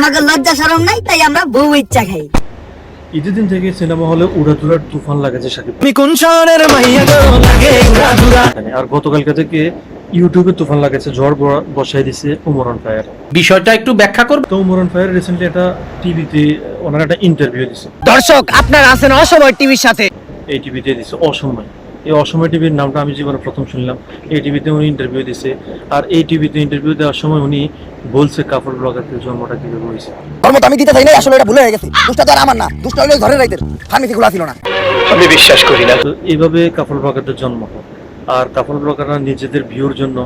আমাকে লজ্জা শরম নাই তাই আমরা বউ ইচ্ছা খাই। ঈদের থেকে সিনেমা হলে উড়াধুরার তুফান লাগেছে সাকিব। কোন শহরের মাইয়া গো? লাগে উড়াধুরা। আর গতকালকে থেকে ইউটিউবে তুফান লাগেছে ঝড় বসাই দিছে উমরন ফায়ার। বিষয়টা একটু ব্যাখ্যা করবে? তো উমরন ফায়ার রিসেন্টলি একটা টিভিতে ওনার একটা ইন্টারভিউ দিছে। দর্শক আপনারা আছেন অসময় টিভির সাথে। এই টিভিতে দিছে অসময়। এই অসময় টিভির নামটা আমি জীবনে প্রথম শুনলাম। এই টিভিতে উনি ইন্টারভিউ দিছে। আর এই টিভিতে ইন্টারভিউ দেওয়ার সময় উনি বলছে কাপড় ব্লগারদের জন্মটা কীভাবে হয়েছে। কর্ম তো আমি দিতে চাই নাই আসলে এটা ভুলে হয়ে গেছে। দুষ্টা তো আর আমার না। দুষ্টা হইলে ওই ঘরের রাইতের ফার্মেসি খোলা ছিল না। আমি বিশ্বাস করি তো এইভাবে কাপড় ব্লগারদের জন্ম হয়। আর কাপড় ব্লগাররা নিজেদের ভিউর জন্য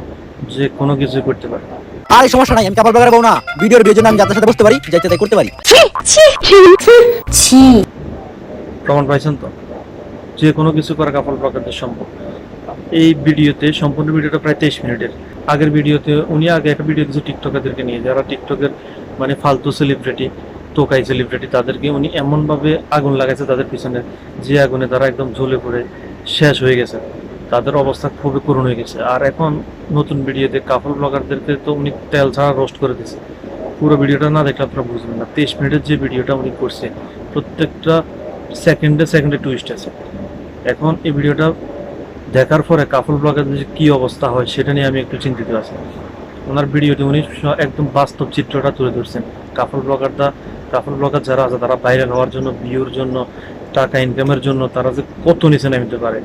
যে কোনো কিছু করতে পারে আর এই সমস্যা নাই আমি কাপড় বাগার বউ না। ভিডিওর জন্য আমি যাদের সাথে বসতে পারি যাইতে তাই করতে পারি। প্রমাণ পাইছেন তো? যে কোনো কিছু করা কাপড় ব্লগারদের সম্ভব এই ভিডিওতে, সম্পূর্ণ ভিডিওটা প্রায় তেইশ মিনিটের। আগের ভিডিওতে, উনি আগে একটা ভিডিও দিয়েছে টিকটকারদেরকে নিয়ে। যারা টিকটকের মানে ফালতু সেলিব্রিটি টোকাই সেলিব্রিটি তাদেরকে উনি এমনভাবে আগুন লাগাইছে তাদের পিছনে, যে আগুনে তারা একদম জ্বলে পড়ে শেষ হয়ে গেছে। তাদের অবস্থা খুবই করুণ হয়ে গেছে। আর এখন নতুন ভিডিওতে কাপড় ব্লগারদেরকে তো উনি তেল ছাড়া রোস্ট করে দিয়েছে। পুরো ভিডিওটা না দেখলে আপনারা বুঝবেন না। তেইশ মিনিটের যে ভিডিওটা উনি করছে, প্রত্যেকটা সেকেন্ডে সেকেন্ডে টুইস্ট আছে। এখন এই ভিডিওটা দেখার পরে কাপড় ব্লগারদের যে কী অবস্থা হয়, সেটা নিয়ে আমি একটু চিন্তিত আছি। ওনার ভিডিওতে উনি একদম বাস্তব চিত্রটা তুলে ধরছেন। কাপড় ব্লগাররা কাপড় ব্লগার যারা আছে, তারা ভাইরাল হওয়ার জন্য ভিউর জন্য, টাকা ইনকামের জন্য, তারা যে কত নিচে নামতে পারে,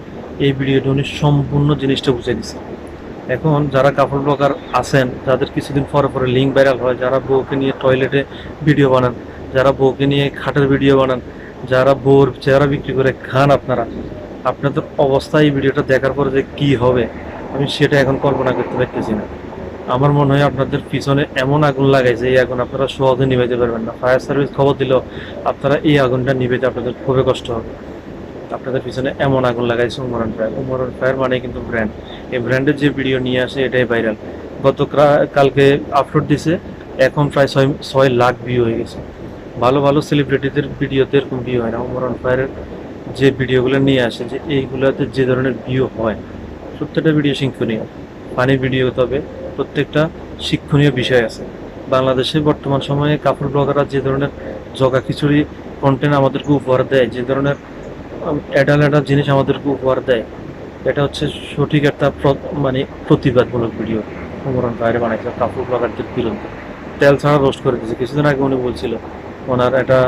এই ভিডিওটা উনি সম্পূর্ণ জিনিসটা বুঝে দিচ্ছে এখন যারা কাপড় ব্লগার আছেন যাদের কিছুদিন পরে পরে লিঙ্ক ভাইরাল হয়। যারা বউকে নিয়ে টয়লেটে ভিডিও বানান, যারা বউকে নিয়ে খাটের ভিডিও বানান, যারা বউর চেহারা বিক্রি করে খান আপনারা আপনাদের অবস্থা এই ভিডিওটা দেখার পরে যে কি হবে, আমি সেটা এখন কল্পনা করতে পারতেছি না। আমার মনে হয় আপনাদের পিছনে এমন আগুন লাগাইছে, এই আগুন আপনারা সহজে নিভাইতে পারবেন না। ফায়ার সার্ভিস খবর দিলেও আপনারা এই আগুনটা নিভাইতে আপনাদের খুবই কষ্ট হবে। আপনাদের পিছনে এমন আগুন লাগাইছে উমরন ফায়ার উমরন ফায়ার মানে কিন্তু ব্র্যান্ড এই ব্র্যান্ডের যে ভিডিও নিয়ে আসে, এটাই ভাইরাল গত কালকে আপলোড দিছে, এখন প্রায় ছয় ছয় লাখ ভিউ হয়ে গেছে। ভালো ভালো সেলিব্রিটিদের ভিডিওতে এরকম ভিউ হয় না। উমরন ফায়ারের যে ভিডিওগুলো নিয়ে আসে যে এইগুলোতে যে ধরনের ভিউ হয়, প্রত্যেকটা ভিডিও শিক্ষণীয়। পানি ভিডিও তবে প্রত্যেকটা শিক্ষণীয় বিষয় আছে। বাংলাদেশে বর্তমান সময়ে কাপড় ব্লগাররা যে ধরনের জগা খিচুড়ি কন্টেন্ট আমাদেরকে উপহার দেয়, যে ধরনের অ্যাডাল অ্যাডাল জিনিস আমাদেরকে উপহার দেয়, এটা হচ্ছে সঠিক একটা মানে প্রতিবাদমূলক ভিডিও। উমরান বাইরে বানাইছে কাপড় ব্লগারদের বিরুদ্ধে। তেল ছাড়া রোস্ট করে দিয়েছে কিছুদিন আগে উনি বলছিল, ওনার একটা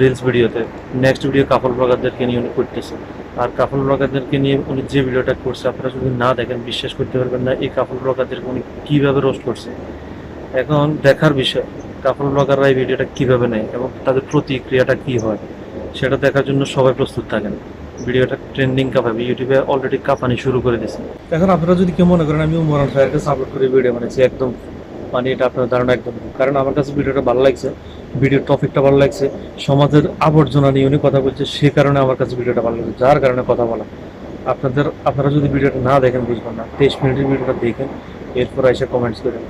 রিলস ভিডিওতে নেক্সট ভিডিও কাপল ব্লগারদেরকে নিয়ে উনি করতেছে। আর কাপল ব্লগারদেরকে নিয়ে উনি যে ভিডিওটা করছে, আপনারা যদি না দেখেন, বিশ্বাস করতে পারবেন না এই কাপল ব্লগারদেরকে উনি কীভাবে রোস্ট করছে। এখন দেখার বিষয় কাপল ব্লগাররা এই ভিডিওটা কীভাবে নেয় এবং তাদের প্রতিক্রিয়াটা কী হয়, সেটা দেখার জন্য সবাই প্রস্তুত থাকেন। ভিডিওটা ট্রেন্ডিং কাঁপাবে ইউটিউবে অলরেডি কাঁপানি শুরু করে দিয়েছে। এখন আপনারা যদি কেউ মনে করেন, আমি উমরান ফায়ারকে সাপোর্ট করে ভিডিও বানিয়েছি একদম মানে এটা আপনার ধারণা একদম কারণ আমার কাছে ভিডিওটা ভালো লাগছে, ভিডিওর টপিকটা ভালো লাগছে, সমাজের আবর্জনা নিয়ে উনি কথা বলছে, সে কারণে আমার কাছে ভিডিওটা ভালো লাগছে, যার কারণে কথা বলা। আপনাদের, আপনারা যদি ভিডিওটা না দেখেন, বুঝবেন না। তেইশ মিনিটের ভিডিওটা দেখেন, এরপর এসে কমেন্টস করেন